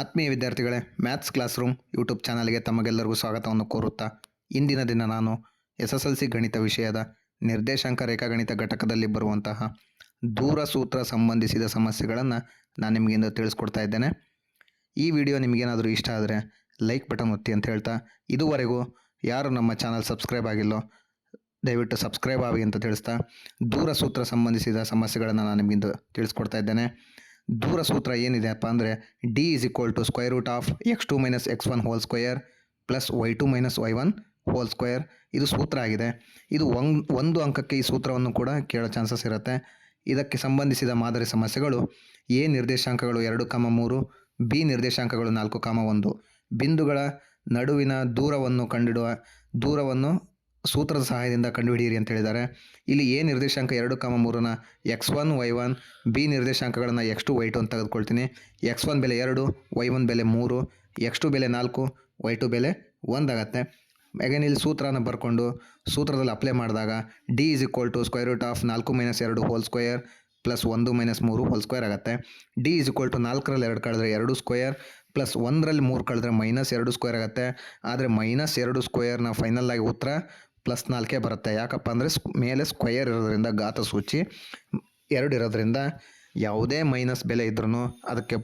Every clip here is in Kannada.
ಆತ್ಮೀಯ ವಿದ್ಯಾರ್ಥಿಗಳೇ, ಮ್ಯಾಥ್ಸ್ ಕ್ಲಾಸ್ ರೂಮ್ ಯೂಟ್ಯೂಬ್ ಚಾನಲ್ಗೆ ತಮಗೆಲ್ಲರಿಗೂ ಸ್ವಾಗತವನ್ನು ಕೋರುತ್ತಾ, ಇಂದಿನ ದಿನ ನಾನು ಎಸ್ ಎಸ್ ಎಲ್ ಸಿ ಗಣಿತ ವಿಷಯದ ನಿರ್ದೇಶಾಂಕ ರೇಖಾಗಣಿತ ಘಟಕದಲ್ಲಿ ಬರುವಂತಹ ದೂರ ಸೂತ್ರ ಸಂಬಂಧಿಸಿದ ಸಮಸ್ಯೆಗಳನ್ನು ನಾನು ನಿಮಗಿಂದ ತಿಳಿಸ್ಕೊಡ್ತಾ ಇದ್ದೇನೆ. ಈ ವಿಡಿಯೋ ನಿಮಗೇನಾದರೂ ಇಷ್ಟ ಆದರೆ ಲೈಕ್ ಬಟನ್ ಒತ್ತಿ ಅಂತ ಹೇಳ್ತಾ, ಇದುವರೆಗೂ ಯಾರು ನಮ್ಮ ಚಾನಲ್ ಸಬ್ಸ್ಕ್ರೈಬ್ ಆಗಿಲ್ಲೋ, ದಯವಿಟ್ಟು ಸಬ್ಸ್ಕ್ರೈಬ್ ಆಗಿ ಅಂತ ತಿಳಿಸ್ತಾ, ದೂರ ಸೂತ್ರ ಸಂಬಂಧಿಸಿದ ಸಮಸ್ಯೆಗಳನ್ನು ನಾನು ನಿಮಗಿಂದ ತಿಳಿಸ್ಕೊಡ್ತಾ ಇದ್ದೇನೆ. ದೂರ ಸೂತ್ರ ಏನಿದೆಯಪ್ಪ ಅಂದರೆ D is equal to square root of X two minus X one whole square plus Y two minus Y one whole square ಇದು ಸೂತ್ರ ಆಗಿದೆ. ಇದು ಒಂದು ಅಂಕಕ್ಕೆ ಈ ಸೂತ್ರವನ್ನು ಕೂಡ ಕೇಳೋ ಚಾನ್ಸಸ್ ಇರುತ್ತೆ. ಇದಕ್ಕೆ ಸಂಬಂಧಿಸಿದ ಮಾದರಿ ಸಮಸ್ಯೆಗಳು ಎ ನಿರ್ದೇಶಾಂಕಗಳು ಎರಡು ಕಾಮ ಮೂರು ಬಿ ನಿರ್ದೇಶಾಂಕಗಳು ನಾಲ್ಕು ಕಾಮ ಒಂದು. ಬಿಂದುಗಳ ನಡುವಿನ ದೂರವನ್ನು ಕಂಡಿಡುವ ದೂರವನ್ನು ಸೂತ್ರದ ಸಹಾಯದಿಂದ ಕಂಡುಹಿಡಿಯಿರಿ ಅಂತ ಹೇಳಿದ್ದಾರೆ. ಇಲ್ಲಿ ಎ ನಿರ್ದೇಶಾಂಕ ಎರಡು comma ಮೂರನ X one, Y one, B ನಿರ್ದೇಶಾಂಕಗಳನ್ನು ಎಕ್ಸ್ ಟು, ವೈ ಟು ಅಂತ ತೆಗೆದುಕೊಳ್ತೀನಿ. ಎಕ್ಸ್ ಒನ್ ಬೆಲೆ ಎರಡು, ವೈ ಒನ್ ಬೆಲೆ ಮೂರು, ಎಕ್ಸ್ ಟು ಬೆಲೆ ನಾಲ್ಕು, ವೈ ಟು ಬೆಲೆ ಒಂದಾಗತ್ತೆ ಅಗೇನ್ ಇಲ್ಲಿ ಸೂತ್ರನ ಬರ್ಕೊಂಡು ಸೂತ್ರದಲ್ಲಿ ಅಪ್ಲೈ ಮಾಡಿದಾಗ D is equal to square root of ನಾಲ್ಕು ಮೈನಸ್ ಎರಡು ಹೋಲ್ ಸ್ಕ್ವೇರ್ ಪ್ಲಸ್ ಒಂದು ಮೈನಸ್ ಮೂರು ಹೋಲ್ ಸ್ಕ್ವೇರ್ ಆಗುತ್ತೆ. ಡಿ ಇಸ್ ಈಕ್ವಲ್ ಟು ನಾಲ್ಕರಲ್ಲಿ ಎರಡು ಕಳೆದ್ರೆ ಎರಡು ಸ್ಕ್ವೇರ್ ಪ್ಲಸ್ ಒಂದರಲ್ಲಿ ಮೂರು ಕಳೆದ್ರೆ ಮೈನಸ್ ಎರಡು ಸ್ಕ್ವೇರ್ ಆಗುತ್ತೆ. ಆದರೆ ಮೈನಸ್ ಎರಡು ಸ್ಕ್ವೇರ್ನ ಫೈನಲ್ ಆಗಿ ಉತ್ತರ ಪ್ಲಸ್ ನಾಲ್ಕೇ ಬರುತ್ತೆ. ಯಾಕಪ್ಪ ಅಂದರೆ ಮೇಲೆ ಸ್ಕ್ವಯರ್ ಇರೋದ್ರಿಂದ ಗಾತ ಸೂಚಿ, ಎರಡು ಇರೋದ್ರಿಂದ ಯಾವುದೇ ಮೈನಸ್ ಬೆಲೆ ಇದ್ರೂ ಅದಕ್ಕೆ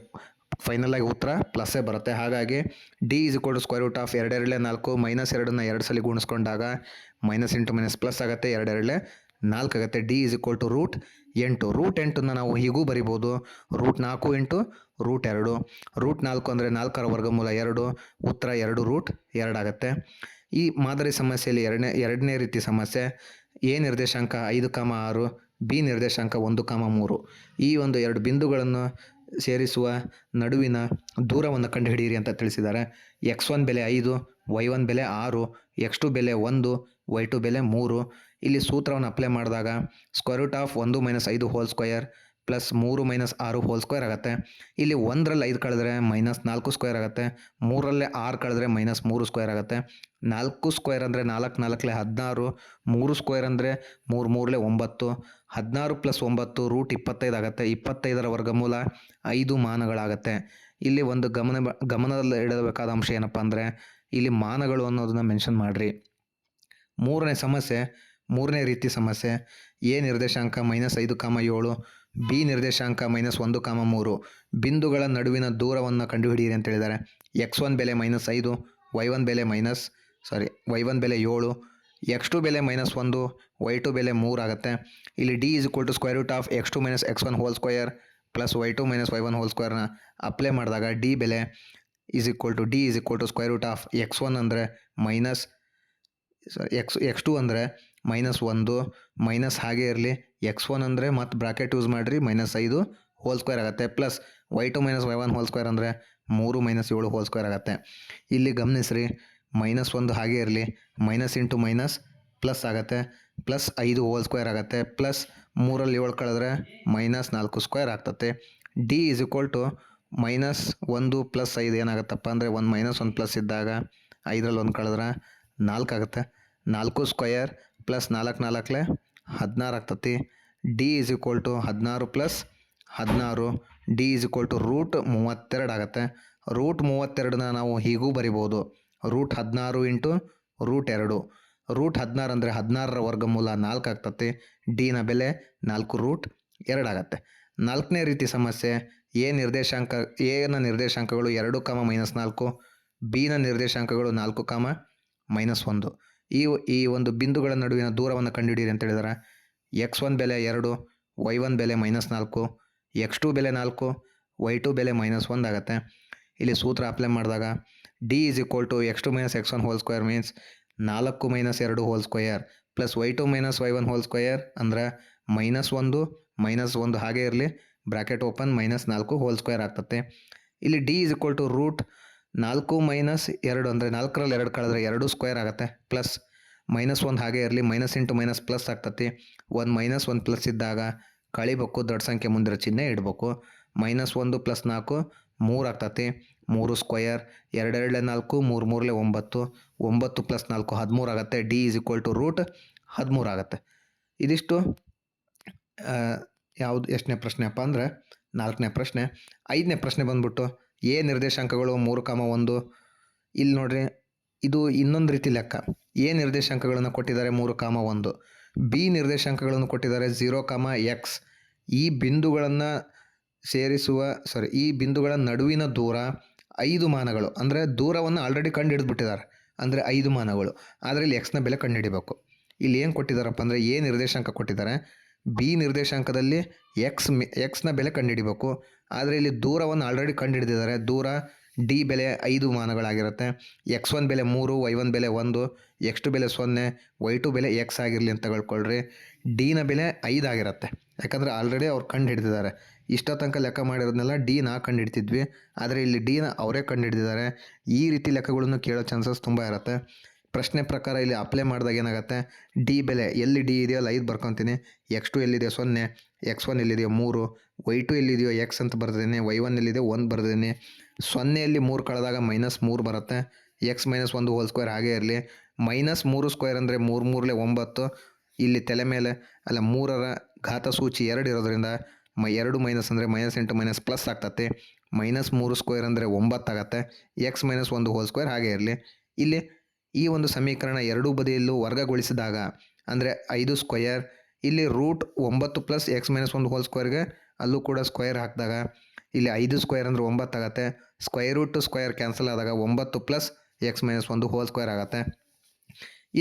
ಫೈನಲಾಗಿ ಉತ್ತರ ಪ್ಲಸ್ಸೇ ಬರುತ್ತೆ. ಹಾಗಾಗಿ D is equal to square root of ಎರಡೆರಡಲೆ ನಾಲ್ಕು ಮೈನಸ್ ಎರಡನ್ನ ಎರಡು ಸಲ ಗುಣಿಸ್ಕೊಂಡಾಗ ಮೈನಸ್ ಇಂಟು ಮೈನಸ್ ಪ್ಲಸ್ ಆಗುತ್ತೆ ಎರಡೆರಡಲೆ ನಾಲ್ಕು ಆಗುತ್ತೆ. D is equal to root ಎಂಟು. ರೂಟ್ ಎಂಟನ್ನು ನಾವು ಹೀಗೂ ಬರಿಬೋದು. ರೂಟ್ ನಾಲ್ಕು ಇಂಟು ರೂಟ್ ಎರಡು. ರೂಟ್ ನಾಲ್ಕು ಅಂದರೆ ನಾಲ್ಕರ ವರ್ಗಮೂಲ ಎರಡು. ಉತ್ತರ ಎರಡು ರೂಟ್ ಎರಡಾಗತ್ತೆ ಈ ಮಾದರಿ ಸಮಸ್ಯೆಯಲ್ಲಿ ಎರಡನೇ ಎರಡನೇ ರೀತಿ ಸಮಸ್ಯೆ, ಎ ನಿರ್ದೇಶಾಂಕ ಐದು ಕಾಮ ಆರು, ಬಿ ನಿರ್ದೇಶಾಂಕ ಒಂದು ಕಾಮ ಮೂರು. ಈ ಒಂದು ಎರಡು ಬಿಂದುಗಳನ್ನು ಸೇರಿಸುವ ನಡುವಿನ ದೂರವನ್ನು ಕಂಡುಹಿಡಿಯಿರಿ ಅಂತ ತಿಳಿಸಿದ್ದಾರೆ. ಎಕ್ಸ್ ಒನ್ ಬೆಲೆ ಐದು, ವೈ ಒನ್ ಬೆಲೆ ಆರು, ಎಕ್ಸ್ ಟು ಬೆಲೆ ಒಂದು, ವೈ ಟು ಬೆಲೆ ಮೂರು. ಇಲ್ಲಿ ಸೂತ್ರವನ್ನು ಅಪ್ಲೈ ಮಾಡಿದಾಗ ಸ್ಕ್ವೇರ್ ರೂಟ್ ಆಫ್ ಒಂದು ಮೈನಸ್ ಐದು ಹೋಲ್ ಸ್ಕ್ವಯರ್ ಪ್ಲಸ್ ಮೂರು ಮೈನಸ್ ಆರು ಹೋಲ್ ಸ್ಕ್ವೇರ್ ಆಗುತ್ತೆ. ಇಲ್ಲಿ ಒಂದರಲ್ಲಿ ಐದು ಕಳೆದ್ರೆ ಮೈನಸ್ ನಾಲ್ಕು ಸ್ಕ್ವೇರ್ ಆಗುತ್ತೆ. ಮೂರಲ್ಲೇ ಆರು ಕಳೆದ್ರೆ ಮೈನಸ್ ಮೂರು ಸ್ಕ್ವೇರ್ ಆಗುತ್ತೆ. ನಾಲ್ಕು ಸ್ಕ್ವೇರ್ ಅಂದರೆ ನಾಲ್ಕು ನಾಲ್ಕಲೆ ಹದಿನಾರು. ಮೂರು ಸ್ಕ್ವೇರ್ ಅಂದರೆ ಮೂರು ಮೂರಲೆ ಒಂಬತ್ತು. ಹದಿನಾರು ಪ್ಲಸ್ ಒಂಬತ್ತು ರೂಟ್ ಇಪ್ಪತ್ತೈದು ಆಗುತ್ತೆ. ಇಪ್ಪತ್ತೈದರ ವರ್ಗಮೂಲ ಐದು ಮಾನಗಳಾಗತ್ತೆ. ಇಲ್ಲಿ ಒಂದು ಗಮನ ಗಮನದಲ್ಲಿ ಇಡಬೇಕಾದ ಅಂಶ ಏನಪ್ಪ ಅಂದರೆ ಇಲ್ಲಿ ಮಾನಗಳು ಅನ್ನೋದನ್ನು ಮೆನ್ಷನ್ ಮಾಡಿರಿ. ಮೂರನೇ ಸಮಸ್ಯೆ, ಮೂರನೇ ರೀತಿ ಸಮಸ್ಯೆ. ಎ ನಿರ್ದೇಶಾಂಕ ಮೈನಸ್ ಐದು ಕಾಮ ಏಳು. ಬಿ ನಿರ್ದೇಶಾಂಕ ಮೈನಸ್ ಒಂದು ಕಾಮ ಮೂರು. ಬಿಂದುಗಳ ನಡುವಿನ ದೂರವನ್ನು ಕಂಡುಹಿಡಿಯಿರಿ ಅಂತ ಹೇಳಿದ್ದಾರೆ. ಎಕ್ಸ್ ಒನ್ ಬೆಲೆ ಮೈನಸ್ ಐದು, ವೈ ಒನ್ ಬೆಲೆ ಮೈನಸ್ ಸಾರಿ ವೈ ಒನ್ ಬೆಲೆ ಏಳು, ಎಕ್ಸ್ ಟು ಬೆಲೆ ಮೈನಸ್ ಒಂದು, ವೈ ಟು ಬೆಲೆ ಮೂರು ಆಗುತ್ತೆ. ಇಲ್ಲಿ D is equal to square root of X two minus X one whole square plus Y two minus Y one whole ಸ್ಕ್ವೇರ್ನ apply ಮಾಡಿದಾಗ ಡಿ ಬೆಲೆ is equal to D is equal to square root of X one ಅಂದರೆ ಮೈನಸ್ ಎಕ್ಸ್ ಎಕ್ಸ್ ಟು ಅಂದರೆ ಮೈನಸ್ ಒಂದು ಮೈನಸ್ ಹಾಗೆ ಇರಲಿ. ಎಕ್ಸ್ ಒನ್ ಅಂದರೆ ಮತ್ತು ಬ್ರಾಕೆಟ್ ಯೂಸ್ ಮಾಡಿರಿ ಮೈನಸ್ ಐದು ಹೋಲ್ ಸ್ಕ್ವೇರ್ ಆಗುತ್ತೆ. Plus Y two minus Y one whole square ಅಂದರೆ ಮೂರು ಮೈನಸ್ ಏಳು ಹೋಲ್ ಸ್ಕ್ವೇರ್ ಆಗುತ್ತೆ. ಇಲ್ಲಿ ಗಮನಿಸ್ರಿ ಮೈನಸ್ ಒಂದು ಹಾಗೆ ಇರಲಿ. ಮೈನಸ್ ಇಂಟು ಮೈನಸ್ ಪ್ಲಸ್ ಆಗುತ್ತೆ. ಪ್ಲಸ್ ಐದು ಹೋಲ್ ಸ್ಕ್ವೇರ್ ಆಗುತ್ತೆ. ಪ್ಲಸ್ ಮೂರಲ್ಲಿ ಏಳು ಕಳೆದ್ರೆ ಮೈನಸ್ ನಾಲ್ಕು ಸ್ಕ್ವೇರ್ ಆಗ್ತತೆ D is equal to minus ಒಂದು ಪ್ಲಸ್ ಐದು ಏನಾಗುತ್ತಪ್ಪ ಅಂದರೆ ಒಂದು ಮೈನಸ್ ಒಂದು ಪ್ಲಸ್ ಇದ್ದಾಗ ಐದರಲ್ಲಿ ಒಂದು ಕಳೆದ್ರೆ ನಾಲ್ಕು ಆಗುತ್ತೆ. ನಾಲ್ಕು ಸ್ಕ್ವಯರ್ ಪ್ಲಸ್ ನಾಲ್ಕು ನಾಲ್ಕಲೆ ಹದಿನಾರು ಆಗ್ತತಿ. ಡಿ ಈಸ್ ಈಕ್ವಲ್ ಟು ಹದಿನಾರು ಪ್ಲಸ್ ಹದಿನಾರು. D is equal to root ಮೂವತ್ತೆರಡು ಆಗುತ್ತೆ. ರೂಟ್ ಮೂವತ್ತೆರಡನ್ನ ನಾವು ಹೀಗೂ ಬರಿಬೋದು. ರೂಟ್ ಹದಿನಾರು ಇಂಟು ರೂಟ್ ಎರಡು. ರೂಟ್ ಹದಿನಾರು ಅಂದರೆ ಹದಿನಾರರ ವರ್ಗಮೂಲ ನಾಲ್ಕು ಆಗ್ತತಿ. ಡಿನ ಬೆಲೆ ನಾಲ್ಕು ರೂಟ್ ಎರಡಾಗತ್ತೆ ನಾಲ್ಕನೇ ರೀತಿ ಸಮಸ್ಯೆ ಎ ನಿರ್ದೇಶಾಂಕ ಎನ ನಿರ್ದೇಶಾಂಕಗಳು ಎರಡು ಕಾಮ ಮೈನಸ್ ನಾಲ್ಕು ಬಿನ ನಿರ್ದೇಶಾಂಕಗಳು ನಾಲ್ಕು ಕಾಮ ಮೈನಸ್ ಒಂದು. ಈ ಈ ಒಂದು ಬಿಂದುಗಳ ನಡುವಿನ ದೂರವನ್ನು ಕಂಡುಹಿಡಿಯಿರಿ ಅಂತ ಹೇಳಿದಾರೆ ಎಕ್ಸ್ ಒನ್ ಬೆಲೆ ಎರಡು ವೈ ಒನ್ ಬೆಲೆ ಮೈನಸ್ ನಾಲ್ಕು ಎಕ್ಸ್ ಟು ಬೆಲೆ ನಾಲ್ಕು ವೈ ಟು ಬೆಲೆ ಮೈನಸ್ ಒಂದು ಆಗುತ್ತೆ. ಇಲ್ಲಿ ಸೂತ್ರ ಅಪ್ಲೈ ಮಾಡಿದಾಗ D is equal to x two minus x one whole square means ನಾಲ್ಕು ಮೈನಸ್ ಎರಡು whole square plus y two minus y one whole square ಅಂದರೆ ಮೈನಸ್ ಒಂದು ಮೈನಸ್ ಒಂದು ಹಾಗೆ ಇರಲಿ ಬ್ರಾಕೆಟ್ ಓಪನ್ ಮೈನಸ್ ನಾಲ್ಕು ಹೋಲ್ ಸ್ಕ್ವೇರ್ ಆಗ್ತತೆ ಇಲ್ಲಿ D is equal to root ನಾಲ್ಕು ಮೈನಸ್ ಎರಡು ಅಂದರೆ ನಾಲ್ಕರಲ್ಲಿ ಎರಡು ಕಳೆದ್ರೆ ಎರಡು ಸ್ಕ್ವೇರ್ ಆಗುತ್ತೆ. ಪ್ಲಸ್ ಮೈನಸ್ ಒಂದು ಹಾಗೆ ಇರಲಿ, ಮೈನಸ್ ಇಂಟು ಮೈನಸ್ ಪ್ಲಸ್ ಆಗ್ತತಿ. ಒಂದು ಮೈನಸ್ ಒಂದು ಪ್ಲಸ್ ಇದ್ದಾಗ ಕಳಿಬೇಕು, ದೊಡ್ಡ ಸಂಖ್ಯೆ ಮುಂದಿರೋ ಚಿಹ್ನೆ ಇಡಬೇಕು. ಮೈನಸ್ ಒಂದು ಪ್ಲಸ್ ನಾಲ್ಕು, ಮೂರು ಆಗ್ತತಿ. ಮೂರು ಸ್ಕ್ವಯರ್ ಎರಡೆರಡಲೆ ನಾಲ್ಕು, ಮೂರು ಮೂರಲೆ ಒಂಬತ್ತು. ಒಂಬತ್ತು ಪ್ಲಸ್ ನಾಲ್ಕು, ಹದಿಮೂರು ಆಗುತ್ತೆ. D is equal to root ಹದಿಮೂರು ಆಗುತ್ತೆ. ಇದಿಷ್ಟು ಯಾವುದು ಎಷ್ಟನೇ ಪ್ರಶ್ನೆಪ್ಪ ಅಂದರೆ ನಾಲ್ಕನೇ ಪ್ರಶ್ನೆ. ಐದನೇ ಪ್ರಶ್ನೆ ಬಂದ್ಬಿಟ್ಟು ಎ ನಿರ್ದೇಶಾಂಕಗಳು ಮೂರು ಕಾಮ ಒಂದು. ಇಲ್ಲಿ ನೋಡ್ರಿ, ಇದು ಇನ್ನೊಂದು ರೀತಿ ಲೆಕ್ಕ. ಎ ನಿರ್ದೇಶಾಂಕಗಳನ್ನು ಕೊಟ್ಟಿದ್ದಾರೆ ಮೂರು ಕಾಮ ಒಂದು. ಬಿ ನಿರ್ದೇಶಾಂಕಗಳನ್ನು ಕೊಟ್ಟಿದ್ದಾರೆ ಝೀರೋ ಕಾಮ ಎಕ್ಸ್. ಈ ಬಿಂದುಗಳನ್ನು ಸೇರಿಸುವ ಸಾರಿ ಈ ಬಿಂದುಗಳ ನಡುವಿನ ದೂರ ಐದು ಮಾನಗಳು. ಅಂದರೆ ದೂರವನ್ನು ಆಲ್ರೆಡಿ ಕಂಡು ಹಿಡಿದ್ಬಿಟ್ಟಿದ್ದಾರೆ ಅಂದರೆ ಐದು ಮಾನಗಳು. ಆದರೆ ಇಲ್ಲಿ ಎಕ್ಸ್ನ ಬೆಲೆ ಕಂಡುಹಿಡಿಬೇಕು ಇಲ್ಲಿ ಏನು ಕೊಟ್ಟಿದ್ದಾರಪ್ಪ ಅಂದರೆ ಎ ನಿರ್ದೇಶಾಂಕ ಕೊಟ್ಟಿದ್ದಾರೆ. ಬಿ ನಿರ್ದೇಶಾಂಕದಲ್ಲಿ ಎಕ್ಸ್ ಮಿ, ಎಕ್ಸ್ನ ಬೆಲೆ ಕಂಡುಹಿಡಿಬೇಕು ಆದರೆ ಇಲ್ಲಿ ದೂರವನ್ನು ಆಲ್ರೆಡಿ ಕಂಡುಹಿಡಿದಿದ್ದಾರೆ. ದೂರ ಡಿ ಬೆಲೆ ಐದು ಮಾನಗಳಾಗಿರುತ್ತೆ ಎಕ್ಸ್ ಒನ್ ಬೆಲೆ ಮೂರು ವೈ ಒನ್ ಬೆಲೆ ಒಂದು ಎಕ್ಸ್ ಟು ಬೆಲೆ ಸೊನ್ನೆ ವೈ ಟು ಬೆಲೆ ಎಕ್ಸ್ ಆಗಿರಲಿ ಅಂತ ತಗೊಳ್ಕೊಳ್ರಿ. ಡಿನ ಬೆಲೆ ಐದು ಆಗಿರುತ್ತೆ. ಯಾಕಂದರೆ ಆಲ್ರೆಡಿ ಅವ್ರು ಕಂಡು ಹಿಡಿದಿದ್ದಾರೆ ಇಷ್ಟೋ ತನಕ ಲೆಕ್ಕ ಮಾಡಿರೋದನ್ನೆಲ್ಲ ಡಿ ನಾ ಕಂಡು ಹಿಡ್ತಿದ್ವಿ ಆದರೆ ಇಲ್ಲಿ ಡಿನ ಅವರೇ ಕಂಡು ಹಿಡಿದಿದ್ದಾರೆ ಈ ರೀತಿ ಲೆಕ್ಕಗಳನ್ನು ಕೇಳೋ ಚಾನ್ಸಸ್ ತುಂಬ ಇರುತ್ತೆ. ಪ್ರಶ್ನೆ ಪ್ರಕಾರ ಇಲ್ಲಿ ಅಪ್ಲೈ ಮಾಡಿದಾಗ ಏನಾಗುತ್ತೆ? ಡಿ ಬೆಲೆ. ಎಲ್ಲಿ ಡಿ ಇದೆಯೋ ಅಲ್ಲಿ ಐದು ಬರ್ಕೊತೀನಿ. ಎಕ್ಸ್ ಟು ಎಲ್ಲಿದೆಯೋ? ಸೊನ್ನೆ. ಎಕ್ಸ್ ಒನ್ ಎಲ್ಲಿದೆಯೋ? ಮೂರು. ವೈ ಟು ಎಲ್ಲಿದೆಯೋ? ಎಕ್ಸ್ ಅಂತ ಬರ್ದಿದ್ದೀನಿ. ವೈ ಒನ್ ಎಲ್ಲಿದೆಯೋ? ಒಂದು ಬರ್ದಿದ್ದೀನಿ. ಸೊನ್ನೆಯಲ್ಲಿ ಮೂರು ಕಳೆದಾಗ ಮೈನಸ್ ಮೂರು ಬರುತ್ತೆ. ಎಕ್ಸ್ ಮೈನಸ್ ಒಂದು ಹೋಲ್ ಸ್ಕ್ವೇರ್ ಹಾಗೇ ಇರಲಿ. ಮೈನಸ್ ಮೂರು ಸ್ಕ್ವೇರ್ ಅಂದರೆ ಮೂರು ಮೂರಲೆ ಒಂಬತ್ತು. ಇಲ್ಲಿ ತಲೆ ಮೇಲೆ, ಅಲ್ಲ ಮೂರರ ಘಾತ ಸೂಚಿ ಎರಡು ಇರೋದ್ರಿಂದ ಮ ಎರಡು ಮೈನಸ್ ಅಂದರೆ ಮೈನಸ್ ಎಂಟು ಮೈನಸ್ ಪ್ಲಸ್ ಆಗ್ತತ್ತೆ ಮೈನಸ್ ಮೂರು ಸ್ಕ್ವೇರ್ ಅಂದರೆ ಒಂಬತ್ತಾಗತ್ತೆ ಎಕ್ಸ್ ಮೈನಸ್ ಒಂದು ಹೋಲ್ ಸ್ಕ್ವೇರ್ ಹಾಗೆ ಇರಲಿ. ಇಲ್ಲಿ ಈ ಒಂದು ಸಮೀಕರಣ ಎರಡೂ ಬದಿಯಲ್ಲೂ ವರ್ಗಗೊಳಿಸಿದಾಗ, ಅಂದರೆ ಐದು ಸ್ಕ್ವಯರ್ ಇಲ್ಲಿ ರೂಟ್ ಒಂಬತ್ತು ಪ್ಲಸ್ ಎಕ್ಸ್ ಮೈನಸ್ ಒಂದು ಹೋಲ್ ಸ್ಕ್ವೇರ್ಗೆ ಅಲ್ಲೂ ಕೂಡ ಸ್ಕ್ವೇರ್ ಹಾಕಿದಾಗ, ಇಲ್ಲಿ ಐದು ಸ್ಕ್ವೇರ್ ಅಂದರೆ ಒಂಬತ್ತಾಗತ್ತೆ square root to square cancel ಆದಾಗ ಒಂಬತ್ತು ಪ್ಲಸ್ ಎಕ್ಸ್ ಮೈನಸ್ ಒಂದು ಹೋಲ್ ಸ್ಕ್ವೇರ್ ಆಗುತ್ತೆ.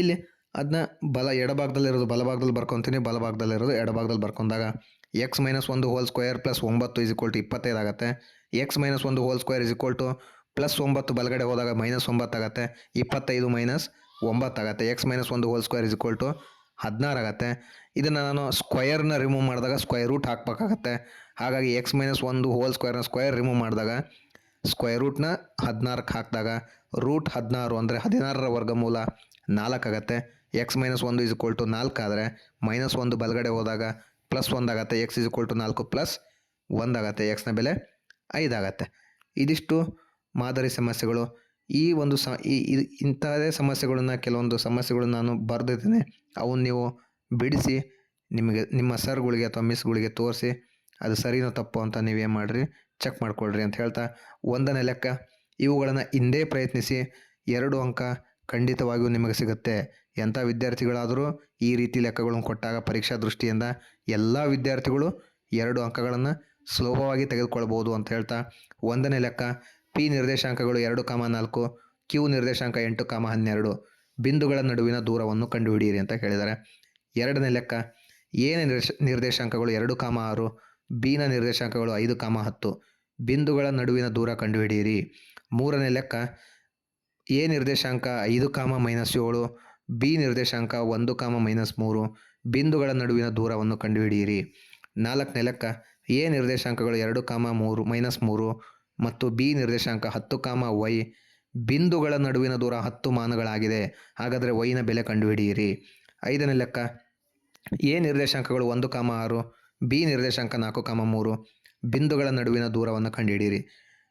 ಇಲ್ಲಿ ಅದನ್ನ ಬಲ ಎಡಭಾಗದಲ್ಲಿರೋದು ಬಲಭಾಗದಲ್ಲಿ ಬರ್ಕೊತೀನಿ ಬಲಭಾಗದಲ್ಲಿರೋದು ಎಡಭಾಗದಲ್ಲಿ ಬರ್ಕೊಂಡಾಗ, ಎಕ್ಸ್ ಮೈನಸ್ ಒಂದು ಹೋಲ್ ಸ್ಕ್ವೇರ್ ಪ್ಲಸ್ ಒಂಬತ್ತು ಇಸ್ ಇಕ್ವಲ್ ಟು ಇಪ್ಪತ್ತೈದು ಆಗುತ್ತೆ, ಎಕ್ಸ್ ಮೈನಸ್ ಒಂದು whole square is equal to plus ಒಂಬತ್ತು ಬಲಗಡೆ ಹೋದಾಗ ಮೈನಸ್ ಒಂಬತ್ತಾಗತ್ತೆ ಇಪ್ಪತ್ತೈದು ಮೈನಸ್ ಒಂಬತ್ತಾಗತ್ತೆ ಎಕ್ಸ್ ಮೈನಸ್ ಒಂದು whole square is equal to ಹದಿನಾರು ಆಗುತ್ತೆ. ಇದನ್ನು ನಾನು ಸ್ಕ್ವಯರ್ನ ರಿಮೂವ್ ಮಾಡಿದಾಗ ಸ್ಕ್ವಯರ್ ರೂಟ್ ಹಾಕ್ಬೇಕಾಗತ್ತೆ. ಹಾಗಾಗಿ ಎಕ್ಸ್ ಮೈನಸ್ ಒಂದು ಹೋಲ್ ಸ್ಕ್ವೇರ್ನ ಸ್ಕ್ವಯರ್ ರಿಮೂವ್ ಮಾಡಿದಾಗ ಸ್ಕ್ವಯರ್ ರೂಟ್ನ ಹದಿನಾರಕ್ಕೆ ಹಾಕಿದಾಗ ರೂಟ್ ಹದಿನಾರು ಅಂದರೆ ಹದಿನಾರರ ವರ್ಗಮೂಲ ನಾಲ್ಕಾಗತ್ತೆ ಎಕ್ಸ್ ಮೈನಸ್ ಒಂದು ಇಸ್ ಇಕ್ವಲ್ ಟು ನಾಲ್ಕು ಆದರೆ ಮೈನಸ್ ಒಂದು ಬಲಗಡೆ ಹೋದಾಗ ಪ್ಲಸ್ ಒಂದಾಗತ್ತೆ ಎಕ್ಸ್ ಇಸ್ ಇಕ್ವಲ್ ಟು ನಾಲ್ಕು ಪ್ಲಸ್ ಒಂದಾಗತ್ತೆ ಎಕ್ಸ್ನ ಬೆಲೆ ಐದಾಗತ್ತೆ ಇದಿಷ್ಟು ಮಾದರಿ ಸಮಸ್ಯೆಗಳು, ಈ ಒಂದು ಸ ಇಂಥದೇ ಸಮಸ್ಯೆಗಳನ್ನ, ಕೆಲವೊಂದು ಸಮಸ್ಯೆಗಳನ್ನು ನಾನು ಬರೆದಿದ್ದೇನೆ, ಅವನ್ನ ನೀವು ಬಿಡಿಸಿ, ನಿಮಗೆ, ನಿಮ್ಮ ಸರ್ಗಳಿಗೆ ಅಥವಾ ಮಿಸ್ಗಳಿಗೆ ತೋರಿಸಿ, ಅದು ಸರಿನೋ ತಪ್ಪು ಅಂತ ನೀವೇನು ಮಾಡಿರಿ ಚೆಕ್ ಮಾಡ್ಕೊಳ್ರಿ ಅಂತ ಹೇಳ್ತಾ, ಒಂದನೇ ಲೆಕ್ಕ, ಇವುಗಳನ್ನು ಹಿಂದೆ ಪ್ರಯತ್ನಿಸಿ, ಎರಡು ಅಂಕ ಖಂಡಿತವಾಗಿಯೂ ನಿಮಗೆ ಸಿಗುತ್ತೆ. ಎಂಥ ವಿದ್ಯಾರ್ಥಿಗಳಾದರೂ ಈ ರೀತಿ ಲೆಕ್ಕಗಳನ್ನು ಕೊಟ್ಟಾಗ ಪರೀಕ್ಷಾ ದೃಷ್ಟಿಯಿಂದ ಎಲ್ಲ ವಿದ್ಯಾರ್ಥಿಗಳು ಎರಡು ಅಂಕಗಳನ್ನು ಸುಲಭವಾಗಿ ತೆಗೆದುಕೊಳ್ಬೋದು ಅಂತ ಹೇಳ್ತಾ, ಒಂದನೇ ಲೆಕ್ಕ ಪಿ ನಿರ್ದೇಶಾಂಕಗಳು ಎರಡು ಕಾಮ ನಾಲ್ಕು, ಕ್ಯೂ ನಿರ್ದೇಶಾಂಕ ಎಂಟು ಕಾಮ ಹನ್ನೆರಡು, ಬಿಂದುಗಳ ನಡುವಿನ ದೂರವನ್ನು ಕಂಡುಹಿಡಿಯಿರಿ ಅಂತ ಹೇಳಿದ್ದಾರೆ. ಎರಡನೇ ಲೆಕ್ಕ, ಎ ನಿರ್ದೇಶ, ನಿರ್ದೇಶಾಂಕಗಳು ಎರಡು ಕಾಮ ಆರು ಬಿನ ನಿರ್ದೇಶಾಂಕಗಳು ಐದು ಕಾಮ ಹತ್ತು, ಬಿಂದುಗಳ ನಡುವಿನ ದೂರ ಕಂಡುಹಿಡಿಯಿರಿ. ಮೂರನೇ ಲೆಕ್ಕ, ಎ ನಿರ್ದೇಶಾಂಕ ಐದು ಕಾಮ ಮೈನಸ್ ಏಳು, ಬಿ ನಿರ್ದೇಶಾಂಕ ಒಂದು ಕಾಮ ಮೈನಸ್ ಮೂರು, ಬಿಂದುಗಳ ನಡುವಿನ ದೂರವನ್ನು ಕಂಡುಹಿಡಿಯಿರಿ. ನಾಲ್ಕನೇ ಲೆಕ್ಕ, ಎ ನಿರ್ದೇಶಾಂಕಗಳು ಎರಡು ಕಾಮ ಮೂರು ಮೈನಸ್ ಮೂರು ಮತ್ತು ಬಿ ನಿರ್ದೇಶಾಂಕ ಹತ್ತು ಕಾಮ ವೈ ಬಿಂದುಗಳ ನಡುವಿನ ದೂರ ಹತ್ತು ಮಾನಗಳಾಗಿದೆ. ಹಾಗಾದರೆ ವೈನ ಬೆಲೆ ಕಂಡುಹಿಡಿಯಿರಿ. ಐದನೇ ಲೆಕ್ಕ. ಎ ನಿರ್ದೇಶಾಂಕಗಳು ಒಂದು ಕಾಮ ಆರು, ಬಿ ನಿರ್ದೇಶಾಂಕ ನಾಲ್ಕು ಕಾಮ ಮೂರು, ಬಿಂದುಗಳ ನಡುವಿನ ದೂರವನ್ನು ಕಂಡುಹಿಡಿಯಿರಿ.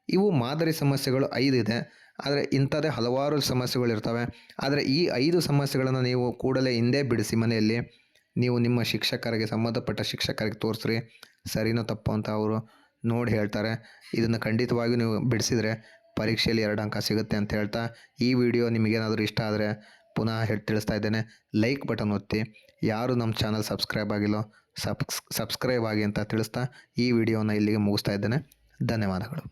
ಇವು ಮಾದರಿ ಸಮಸ್ಯೆಗಳು ಐದು ಇದೆ. ಆದರೆ ಇಂಥದ್ದೇ ಹಲವಾರು ಸಮಸ್ಯೆಗಳಿರ್ತವೆ ಆದರೆ ಈ ಐದು ಸಮಸ್ಯೆಗಳನ್ನು ನೀವು ಕೂಡಲೇ ಹಿಂದೆ ಬಿಡಿಸಿ ಮನೆಯಲ್ಲಿ ನೀವು ನಿಮ್ಮ ಶಿಕ್ಷಕರಿಗೆ, ಸಂಬಂಧಪಟ್ಟ ಶಿಕ್ಷಕರಿಗೆ ತೋರಿಸ್ರಿ. ಸರಿನೋ ತಪ್ಪು ಅಂತ ಅವರು ನೋಡಿ ಹೇಳ್ತಾರೆ. ಇದನ್ನು ಖಂಡಿತವಾಗಿಯೂ ನೀವು ಬಿಡಿಸಿದರೆ ಪರೀಕ್ಷೆಯಲ್ಲಿ ಎರಡು ಅಂಕ ಸಿಗುತ್ತೆ ಅಂತ ಹೇಳ್ತಾ ಈ ವಿಡಿಯೋ ನಿಮಗೇನಾದರೂ ಇಷ್ಟ ಆದರೆ ಪುನಃ ಹೇಳಿ ತಿಳಿಸ್ತಾ ಇದ್ದೇನೆ. ಲೈಕ್ ಬಟನ್ ಒತ್ತಿ. ಯಾರು ನಮ್ಮ ಚಾನಲ್ ಸಬ್ಸ್ಕ್ರೈಬ್ ಆಗಿಲ್ಲೋ ಸಬ್ಸ್, ಸಬ್ಸ್ಕ್ರೈಬ್ ಆಗಿ ಅಂತ ತಿಳಿಸ್ತಾ ಈ ವಿಡಿಯೋನ ಇಲ್ಲಿಗೆ ಮುಗಿಸ್ತಾ ಇದ್ದೇನೆ. ಧನ್ಯವಾದಗಳು.